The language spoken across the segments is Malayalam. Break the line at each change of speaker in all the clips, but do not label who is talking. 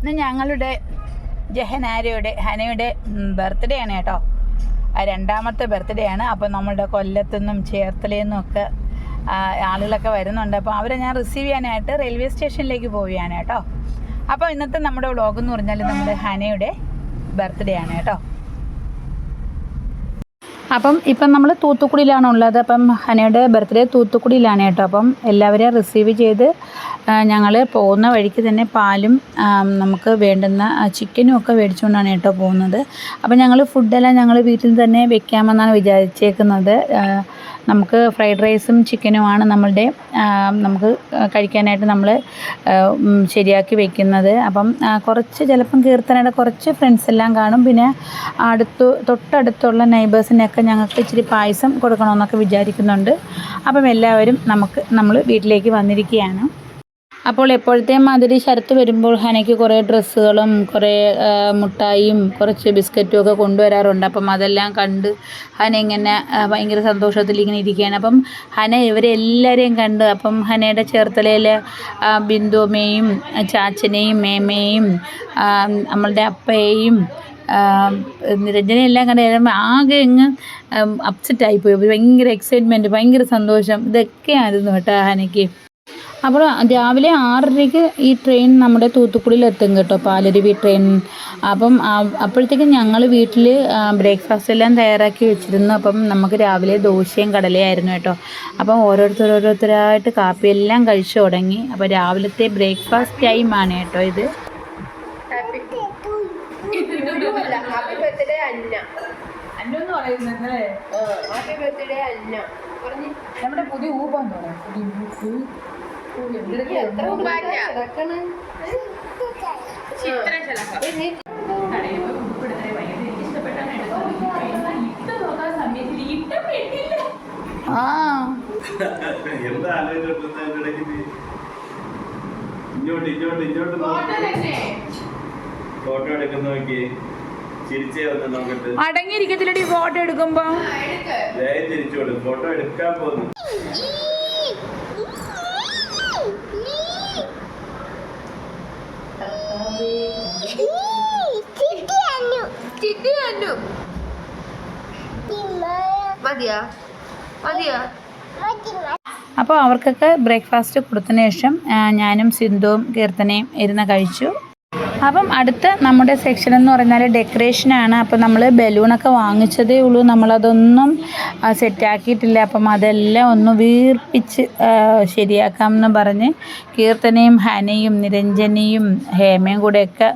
ഇന്ന് ഞങ്ങളുടെ ജഹനാരയുടെ ഹനയുടെ ബർത്ത്ഡേ ആണ് കേട്ടോ. ആ രണ്ടാമത്തെ ബർത്ത്ഡേ ആണ്. അപ്പോൾ നമ്മളുടെ കൊല്ലത്തുനിന്നും ചേർത്തലയിൽ ഒക്കെ ആളുകളൊക്കെ വരുന്നുണ്ട്. അപ്പോൾ അവരെ ഞാൻ റിസീവ് ചെയ്യാനായിട്ട് റെയിൽവേ സ്റ്റേഷനിലേക്ക് പോവുകയാണ് കേട്ടോ. അപ്പോൾ ഇന്നത്തെ നമ്മുടെ വ്ളോഗ് എന്ന് പറഞ്ഞാൽ നമ്മുടെ ഹനയുടെ ബർത്ത്ഡേ ആണ് കേട്ടോ. അപ്പം ഇപ്പം നമ്മൾ തൂത്തുക്കുടിയിലാണ് ഉള്ളത്. അപ്പം ഹനയുടെ ബർത്ത്ഡേ തൂത്തുക്കുടിയിലാണ് കേട്ടോ. അപ്പം എല്ലാവരെയും റിസീവ് ചെയ്ത് ഞങ്ങൾ പോകുന്ന വഴിക്ക് തന്നെ പാലും നമുക്ക് വേണ്ടുന്ന ചിക്കനും ഒക്കെ മേടിച്ചുകൊണ്ടാണ് കേട്ടോ പോകുന്നത്. അപ്പം ഞങ്ങൾ ഫുഡെല്ലാം ഞങ്ങൾ വീട്ടിൽ തന്നെ വെക്കാമെന്നാണ് വിചാരിച്ചേക്കുന്നത്. നമുക്ക് ഫ്രൈഡ് റൈസും ചിക്കനുമാണ് നമ്മളുടെ നമുക്ക് കഴിക്കാനായിട്ട് നമ്മൾ ശരിയാക്കി വെക്കുന്നത്. അപ്പം കുറച്ച് ചിലപ്പം കീർത്തനയുടെ കുറച്ച് ഫ്രണ്ട്സ് എല്ലാം കാണും. പിന്നെ അടുത്ത് തൊട്ടടുത്തുള്ള നൈബേഴ്സിനെയൊക്കെ ഞങ്ങൾക്ക് ഇച്ചിരി പായസം കൊടുക്കണമെന്നൊക്കെ വിചാരിക്കുന്നുണ്ട്. അപ്പം എല്ലാവരും നമുക്ക് നമ്മൾ വീട്ടിലേക്ക് വന്നിരിക്കുകയാണ്. അപ്പോൾ എപ്പോഴത്തെ മാതിരി ശരത്ത് വരുമ്പോൾ ഹനയ്ക്ക് കുറേ ഡ്രസ്സുകളും കുറേ മുട്ടായും കുറച്ച് ബിസ്ക്കറ്റും ഒക്കെ കൊണ്ടുവരാറുണ്ട്. അപ്പം അതെല്ലാം കണ്ട് ഹന ഇങ്ങനെ ഭയങ്കര സന്തോഷത്തിൽ ഇങ്ങനെ ഇരിക്കുകയാണ്. അപ്പം ഹന ഇവരെല്ലാവരെയും കണ്ട് അപ്പം ഹനയുടെ ചേർത്തലയിലെ ബിന്ദുമ്മയും ചാച്ചനെയും മേമയും നമ്മളുടെ അപ്പയെയും നിരഞ്ജനെ എല്ലാം കണ്ട് ആകെ അങ്ങ് അപ്സെറ്റ് ആയിപ്പോയി. ഭയങ്കര എക്സൈറ്റ്മെന്റ് ഭയങ്കര സന്തോഷം. ഇതൊക്കെയായിരുന്നു കേട്ടോ ഹനയ്ക്ക്. അപ്പോൾ രാവിലെ ആറരയ്ക്ക് ഈ ട്രെയിൻ നമ്മുടെ തൂത്തുക്കുടിയിൽ എത്തും കേട്ടോ പാലരുവി ട്രെയിൻ അപ്പം അപ്പോഴത്തേക്കും ഞങ്ങൾ വീട്ടിൽ ബ്രേക്ക്ഫാസ്റ്റ് എല്ലാം തയ്യാറാക്കി വെച്ചിരുന്നു. അപ്പം നമുക്ക് രാവിലെ ദോശയും കടലയും ആയിരുന്നു കേട്ടോ. അപ്പം ഓരോരുത്തർ ഓരോരുത്തരായിട്ട് കാപ്പിയെല്ലാം കഴിച്ചു തുടങ്ങി. അപ്പോൾ രാവിലത്തെ ബ്രേക്ക്ഫാസ്റ്റ് ടൈമാണ് കേട്ടോ ഇത്.
Happy birthday
Anna. പറയുന്നത്
ഹാപ്പി ബർത്ത്ഡേ അന്ന.
നമ്മുടെ പുതിയ
ഊബ ഇങ്ങോട്ട് ഇങ്ങോട്ട് ഇങ്ങോട്ട്. ഫോട്ടോ എടുക്കുന്ന നോക്കി ചിരിച്ചേ വന്ന് നോക്കട്ട്
അടങ്ങിയിരിക്കത്തില്ലടി ഫോട്ടോ എടുക്കുമ്പോ.
ഫോട്ടോ എടുക്കാൻ പോകുന്നു.
അപ്പോൾ അവർക്കൊക്കെ ബ്രേക്ക്ഫാസ്റ്റ് കൊടുത്തതിന് ശേഷം ഞാനും സിന്ധുവും കീർത്തനയും ഇരുന്ന് കഴിച്ചു. അപ്പം അടുത്ത നമ്മുടെ സെക്ഷൻ എന്ന് പറഞ്ഞാൽ ഡെക്കറേഷനാണ് അപ്പോൾ നമ്മൾ ബലൂണൊക്കെ വാങ്ങിച്ചതേ ഉള്ളൂ. നമ്മളതൊന്നും സെറ്റാക്കിയിട്ടില്ല അപ്പം അതെല്ലാം ഒന്ന് വീർപ്പിച്ച് ശരിയാക്കാം എന്ന് പറഞ്ഞ് കീർത്തനയും ഹനയും നിരഞ്ജനയും ഹേമയും കൂടെയൊക്കെ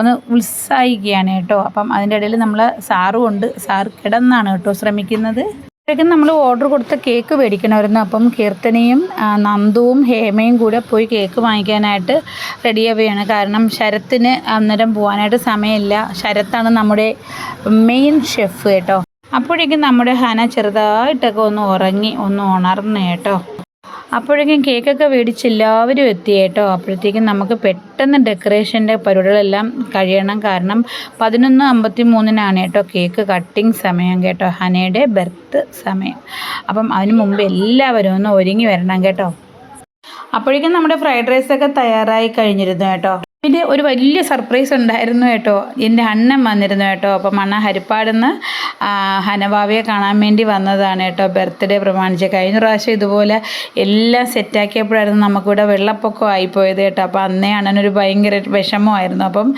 ഒന്ന് ഉത്സാഹിക്കുകയാണ് കേട്ടോ. അപ്പം അതിന്റെ ഇടയിൽ നമ്മൾ സാറും ഉണ്ട്. സാർ കിടന്നാണ് കേട്ടോ ശ്രമിക്കുന്നത്. അപ്പോഴേക്കും നമ്മൾ ഓർഡർ കൊടുത്ത കേക്ക് മേടിക്കണമായിരുന്നു. അപ്പം കീർത്തനയും നന്ദുവും ഹേമയും കൂടെ പോയി കേക്ക് വാങ്ങിക്കാനായിട്ട് റെഡിയാവുകയാണ് കാരണം ശരത്തിന് അന്നേരം പോകാനായിട്ട് സമയമില്ല. ശരത്താണ് നമ്മുടെ മെയിൻ ഷെഫ് കേട്ടോ. അപ്പോഴേക്കും നമ്മുടെ ഹന ചെറുതായിട്ടൊക്കെ ഒന്ന് ഉറങ്ങി ഒന്ന് ഉണർന്നു കേട്ടോ. അപ്പോഴേക്കും കേക്കൊക്കെ മേടിച്ച് എല്ലാവരും എത്തി കേട്ടോ. അപ്പോഴത്തേക്കും നമുക്ക് പെട്ടെന്ന് ഡെക്കറേഷന്റെ പരിപാടികളെല്ലാം കഴിയണം. കാരണം പതിനൊന്ന് അമ്പത്തി മൂന്നിനാണ് കേട്ടോ കേക്ക് കട്ടിങ് സമയം കേട്ടോ. ഹനയുടെ ബർത്ത് സമയം. അപ്പം അതിന് മുമ്പ് എല്ലാവരും ഒന്ന് ഒരുങ്ങി വരണം കേട്ടോ. അപ്പോഴേക്കും നമ്മുടെ ഫ്രൈഡ് റൈസ് ഒക്കെ തയ്യാറായി കഴിഞ്ഞിരുന്നു കേട്ടോ. പിന്നെ ഒരു വലിയ സർപ്രൈസ് ഉണ്ടായിരുന്നു കേട്ടോ. എന്റെ അണ്ണൻ വന്നിരുന്നു കേട്ടോ. അപ്പം അണ്ണ ഹരിപ്പാടുന്ന് ഹനഭാവിയെ കാണാൻ വേണ്ടി വന്നതാണ് കേട്ടോ. ബർത്ത്ഡേ പ്രമാണിച്ച് കഴിഞ്ഞ പ്രാവശ്യം ഇതുപോലെ എല്ലാം സെറ്റാക്കിയപ്പോഴായിരുന്നു നമുക്കിവിടെ വെള്ളപ്പൊക്കം ആയിപ്പോയത് കേട്ടോ. അപ്പോൾ അന്നേ അണ്ണനൊരു ഭയങ്കര വിഷമമായിരുന്നു. അപ്പം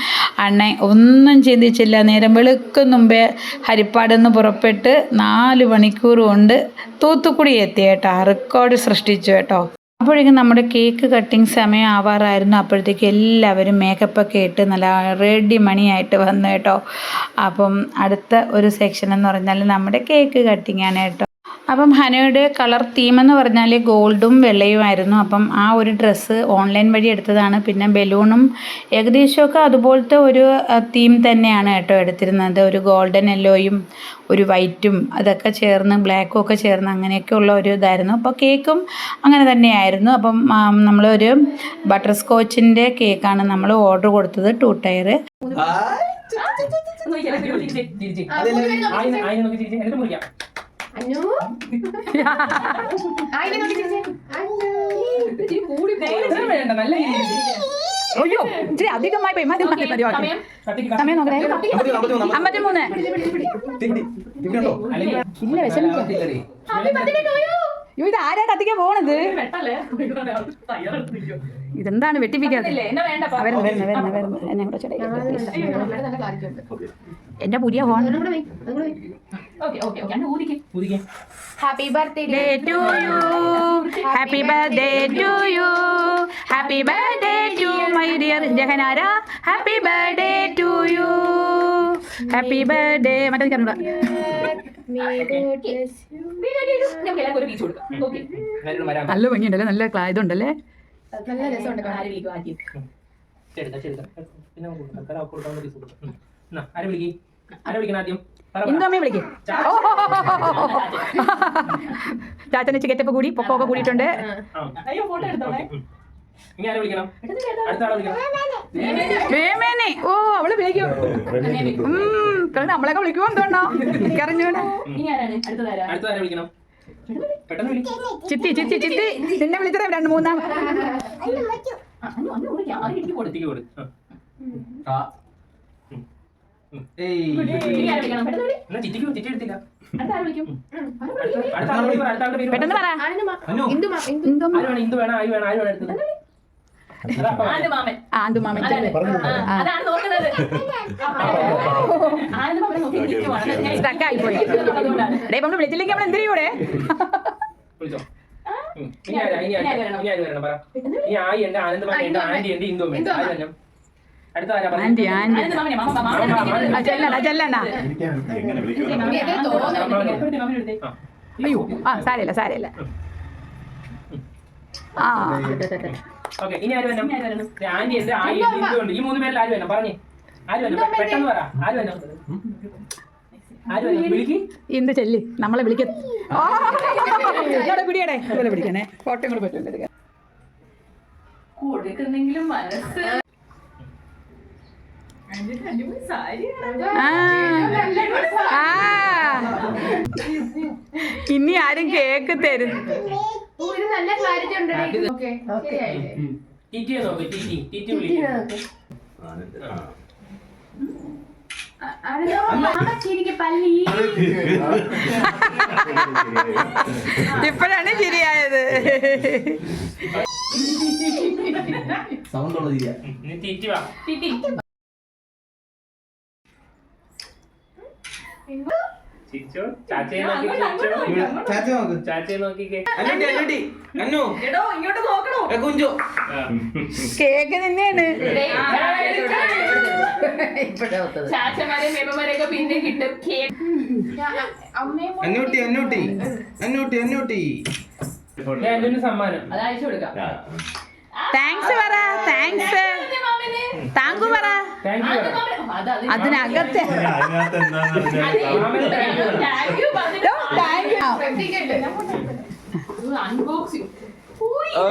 അണ്ണൻ ഒന്നും ചിന്തിച്ചില്ല. നേരം വെളുക്കും മുമ്പേ ഹരിപ്പാടിന്ന് പുറപ്പെട്ട് നാല് മണിക്കൂർ കൊണ്ട് തൂത്തുക്കുടി എത്തി കേട്ടോ. റെക്കോർഡ് സൃഷ്ടിച്ചു കേട്ടോ. അപ്പോഴേക്കും നമ്മുടെ കേക്ക് കട്ടിങ് സമയം ആവാറായിരുന്നു അപ്പോഴത്തേക്ക് എല്ലാവരും മേക്കപ്പൊക്കെ ഇട്ട് നല്ല റെഡി മണിയായിട്ട് വന്നു കേട്ടോ. അപ്പം അടുത്ത ഒരു സെക്ഷൻ എന്ന് പറഞ്ഞാൽ നമ്മുടെ കേക്ക് കട്ടിങ് ആണ് കേട്ടോ. അപ്പം ഹനയുടെ കളർ തീം എന്ന് പറഞ്ഞാൽ ഗോൾഡും വെള്ളയുമായിരുന്നു അപ്പം ആ ഒരു ഡ്രസ്സ് ഓൺലൈൻ വഴി എടുത്തതാണ് പിന്നെ ബലൂണും ഏകദേശമൊക്കെ അതുപോലത്തെ ഒരു തീം തന്നെയാണ് കേട്ടോ എടുത്തിരുന്നത് ഒരു ഗോൾഡൻ യെല്ലോയും ഒരു വൈറ്റും അതൊക്കെ ചേർന്ന് ബ്ലാക്കും ഒക്കെ ചേർന്ന് അങ്ങനെയൊക്കെയുള്ള ഒരു ഇതായിരുന്നു അപ്പോൾ കേക്കും അങ്ങനെ തന്നെയായിരുന്നു അപ്പം നമ്മളൊരു ബട്ടർ സ്കോച്ചിന്റെ കേക്കാണ് നമ്മൾ ഓർഡർ കൊടുത്തത് ടു ടയർ
അന്നു ആയിനെ നോക്കി ചിരിച്ചേ. അന്നു. ഇത്തിരി കൂടി പോയി.
വേണ്ട നല്ല രീതിയിൽ
അയ്യോ ഇച്ചിരി അധികമായി പോയി. മതി മതി മതി ഓക്കെ സമയം. നോക്കണേ. അമ്പത്തി മൂന്ന് ഇല്ല വിഷമിക്കാം ഇത് ആരാ കത്തിക്കാൻ പോണത്? ഇതെന്താണ് വെട്ടിപ്പിക്കാതെ വരുന്നു വരുന്നു വരുന്നു വരുന്നു എന്നെ കൂടെ ചെറിയ എന്റെ പുതിയ
phone happy
birthday to you happy birthday to you happy birthday to my dear Jahanara happy birthday to you happy birthday മറ്റേ കണ്ടു? നല്ല ഭംഗിയുണ്ടല്ലേ? നല്ല ഇതുണ്ടല്ലേ?
നല്ല രസമുണ്ട്
ചാച്ചന് ചിക്കറ്റപ്പ് കൂടി പൊക്കമൊക്കെ കൂടിയിട്ടുണ്ട്. ഓ അവൾ വിളിക്കും. നമ്മളൊക്കെ വിളിക്കുമോ എന്തോണ്ടോ എനിക്കറിഞ്ഞൂടാ. ചിത്തി ചിത്തി ചിത്തി നിന്നെ വിളിച്ചത് രണ്ട് മൂന്നാം പെട്ടെന്ന് പറ
ഇന്ദു.
വേണം ആയി വേണം ആയി വേണം
അതാണ് ഡേ നമ്മൾ വിളിച്ചില്ലെങ്കിൽ നമ്മൾ എന്ത് ചെയ്യൂടെ
അടുത്ത
ആന്റി ആന്റി. അയ്യോ ആ സാരമില്ല സാരമില്ല ആ
ഓക്കെ ഇനി ആര് വരണം? ആന്റി ഉണ്ട് ആയി ഉണ്ട്? ഈ മൂന്ന് പേരിൽ ആര് വരണം? പറഞ്ഞേ. ആര് വരണം? പെട്ടെന്ന് പറ. ആര് വരണം? ആര് വരണം? വിളിക്ക്.
എന്ത് ചെല്ലി? നമ്മളെ വിളിക്ക പിടിയടേ. പിടിക്കണേ. ഫോട്ടോ കൂടെ
കൊടുക്കുന്നെങ്കിലും മനസ്സ്.
ആ. ആ. ഇനി ആരും കേക്ക് തരും
നല്ല ക്ലാരിറ്റി ഉണ്ട് ഓക്കെ ശരിയായില്ലേ
ടിറ്റിയെ നോക്ക് ടിറ്റി ടിറ്റി വിളിക്ക്.
ചിരിക്ക് പല്ലി.
ഇപ്പോഴാണ് ശരിയായത്.
സൗണ്ട് ഉള്ളത് ചിരിച്ചോ? ചാച്ചയെ നോക്കി ചിരിച്ചോ? ചാച്ചയെ നോക്കിക്കേ
എടോ ഇങ്ങോട്ട് നോക്കണോ?
കേക്ക് തന്നെയാണ്.
ചാച്ചമാരെയും പിന്നെ കിട്ടും. കേക്ക്
അമ്മയും
അന്നൂട്ടി അന്നൂട്ടി. അന്നൂട്ടി അന്നൂട്ടി.
സമ്മാനം.
അത് അയച്ചു കൊടുക്കാം.
താങ്ക്സ് പറ താങ്ക്സ് താങ്കു പറ. അതിനകത്തെ. ഓ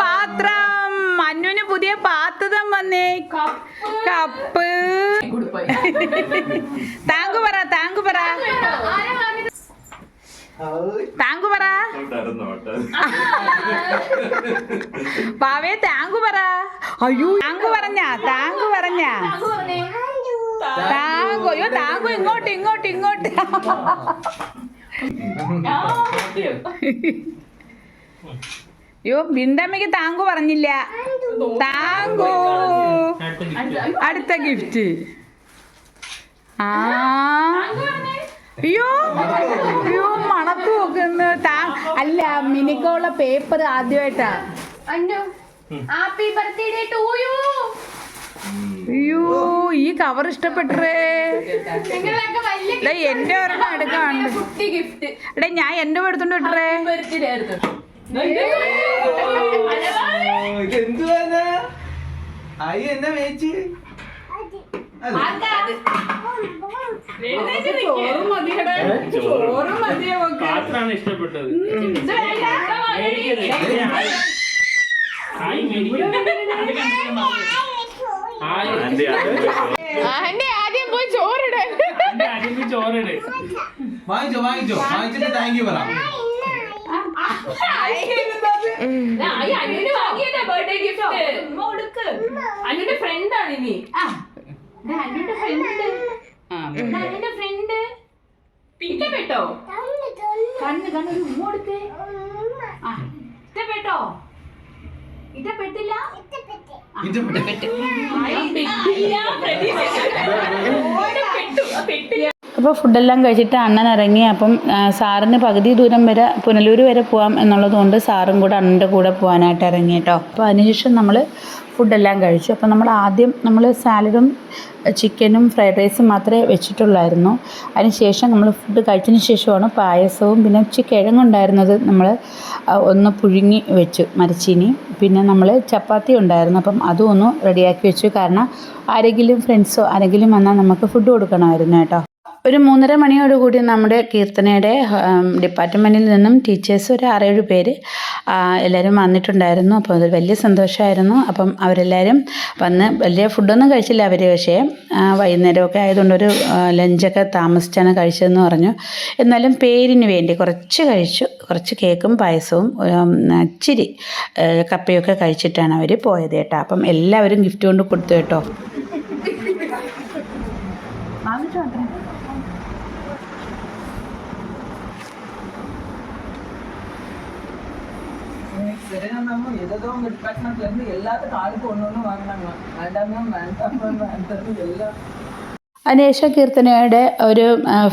പാത്രം. മഞ്ഞുന് പുതിയ പാത്രം വന്നേ. കപ്പ്. താങ്കു പറ താങ്കു പറ. താങ്കു പറ.
നടന്നോട്ടെ
പാവേ താങ്കു പറ. അയ്യോ താങ്കു പറഞ്ഞ താങ്കു പറഞ്ഞ. താങ്കു അയ്യോ താങ്കു ഇങ്ങോട്ട് ഇങ്ങോട്ട് ഇങ്ങോട്ട്. അയ്യോ ബിണ്ടമ്മയ്ക്ക് താങ്കു പറഞ്ഞില്ല. താങ്കു. അടുത്ത ഗിഫ്റ്റ് ആ. അയ്യോ അയ്യോ മണത്ത് നോക്കുന്നു താ അല്ല മിനിക്കുള്ള പേപ്പർ ആദ്യമായിട്ടാ.
അന്നു ഹാപ്പി ബർത്ത്ഡേ ടു യു
അയ്യോ ഈ കവർ ഇഷ്ടപ്പെട്ടേ എന്റെ ഒരെണ്ണം എടുക്കാണ്ട്
കുട്ടി ഗിഫ്റ്റ്
എടാ ഞാൻ എന്റെ എടുത്തോണ്ട് വിട്ടേ
എന്തുവാ ആയി എന്നാ മേച്ച്
പാത്രാണ് ഇഷ്ടപ്പെട്ടത്.
ആദ്യം പോയി ചോറിടാൻ
ആദ്യം ചോറിട്.
വാങ്ങിച്ചോ വാങ്ങിച്ചോ. വാങ്ങിച്ചിട്ട് താങ്ക് യു പറ.
അനുവിന് വാങ്ങിയതാ ബർത്ത്ഡേ ഗിഫ്റ്റ് അനുവിന്റെ ഫ്രണ്ട് ആണ് ഇനി.
അനുവിന്റെ ഫ്രണ്ട് ഫ്രണ്ട്
ഇഷ്ടപ്പെട്ടോ?
കണ്ണ് കണ്ണ് ഒരു ഉമ്മ കൊടുത്തേ. ആ ഇഷ്ടപ്പെട്ടോ? ഇഷ്ടപ്പെട്ടില്ല?
ഇത്
അപ്പോൾ ഫുഡെല്ലാം കഴിച്ചിട്ട് അണ്ണൻ ഇറങ്ങി. അപ്പം സാറിന് പകുതി ദൂരം വരെ പുനലൂർ വരെ പോവാം എന്നുള്ളതുകൊണ്ട് സാറും കൂടെ അണ്ണന്റെ കൂടെ പോകാനായിട്ട് ഇറങ്ങി കേട്ടോ. അപ്പോൾ അതിനുശേഷം നമ്മൾ ഫുഡെല്ലാം കഴിച്ചു. അപ്പോൾ നമ്മൾ ആദ്യം നമ്മൾ സാലഡും ചിക്കനും ഫ്രൈഡ് റൈസും മാത്രമേ വെച്ചിട്ടുള്ളായിരുന്നു. അതിനുശേഷം നമ്മൾ ഫുഡ് കഴിച്ചതിന് ശേഷമാണ് പായസവും പിന്നെ ഉച്ച കിഴങ്ങുണ്ടായിരുന്നത് നമ്മൾ ഒന്ന് പുഴുങ്ങി വെച്ചു മരച്ചീനി. പിന്നെ നമ്മൾ ചപ്പാത്തി ഉണ്ടായിരുന്നു. അപ്പം അതും ഒന്ന് റെഡിയാക്കി വെച്ചു. കാരണം ആരെങ്കിലും ഫ്രണ്ട്സോ ആരെങ്കിലും വന്നാൽ നമുക്ക് ഫുഡ് കൊടുക്കണമായിരുന്നു കേട്ടോ. ഒരു മൂന്നര മണിയോടുകൂടി നമ്മുടെ കീർത്തനയുടെ ഡിപ്പാർട്ട്മെന്റിൽ നിന്നും ടീച്ചേഴ്സ് ഒരു ആറേഴ് പേര് എല്ലാവരും വന്നിട്ടുണ്ടായിരുന്നു. അപ്പോൾ അത് വലിയ സന്തോഷമായിരുന്നു. അപ്പം അവരെല്ലാവരും വന്ന് വലിയ ഫുഡൊന്നും കഴിച്ചില്ല അവർ പക്ഷേ വൈകുന്നേരമൊക്കെ ആയതുകൊണ്ട് ഒരു ലഞ്ചൊക്കെ താമസിച്ചാണ് കഴിച്ചതെന്ന് പറഞ്ഞു. എന്നാലും പേരിന് വേണ്ടി കുറച്ച് കഴിച്ചു. കുറച്ച് കേക്കും പായസവും ഇച്ചിരി കപ്പയൊക്കെ കഴിച്ചിട്ടാണ് അവർ പോയത് കേട്ടോ. അപ്പം എല്ലാവരും ഗിഫ്റ്റ് കൊണ്ട് കൊടുത്തു കേട്ടോ.
சரி நம்ம ஏதோ டிபார்ட்மெண்ட்ல இருந்து எல்லாத்துக்கும் ஆளுக்கு ஒன்று ஒன்று வாங்கினாங்க வேண்டாம் மேம் வேண்டாம் மேம் வேண்டாம் எல்லாம்
അതിനുശേഷം കീർത്തനയുടെ ഒരു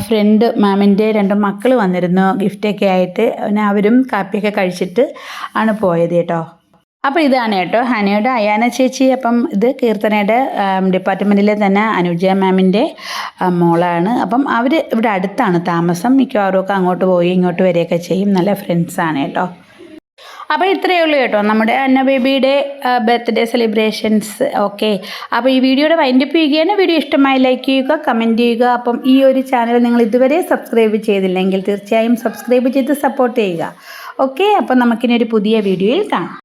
ഫ്രണ്ട് മാമിൻ്റെ രണ്ട് മക്കൾ വന്നിരുന്നു ഗിഫ്റ്റൊക്കെ ആയിട്ട് പിന്നെ അവരും കാപ്പിയൊക്കെ കഴിച്ചിട്ട് ആണ് പോയത് കേട്ടോ അപ്പോൾ ഇതാണ് കേട്ടോ ഹനയുടെ അയാന ചേച്ചി അപ്പം ഇത് കീർത്തനയുടെ ഡിപ്പാർട്ട്മെൻറ്റിലെ തന്നെ അനുജ മാമിൻ്റെ ആ, മോളാണ് അപ്പം അവർ ഇവിടെ അടുത്താണ് താമസം മിക്കവാറും ഒക്കെ അങ്ങോട്ട് പോയി ഇങ്ങോട്ട് വരികയൊക്കെ ചെയ്യും നല്ല ഫ്രണ്ട്സാണ് കേട്ടോ അപ്പോൾ ഇത്രയേ ഉള്ളൂ കേട്ടോ. നമ്മുടെ അന്ന ബേബിയുടെ ബർത്ത്ഡേ സെലിബ്രേഷൻസ് ഓക്കെ അപ്പോൾ ഈ വീഡിയോയുടെ വൈൻഡപ്പ് ചെയ്യുകയാണ്. വീഡിയോ ഇഷ്ടമായി ലൈക്ക് ചെയ്യുക കമന്റ് ചെയ്യുക. അപ്പം ഈ ഒരു ചാനൽ നിങ്ങൾ ഇതുവരെ സബ്സ്ക്രൈബ് ചെയ്തില്ലെങ്കിൽ തീർച്ചയായും സബ്സ്ക്രൈബ് ചെയ്ത് സപ്പോർട്ട് ചെയ്യുക. ഓക്കെ അപ്പം നമുക്കിനി ഒരു പുതിയ വീഡിയോയിൽ കാണാം.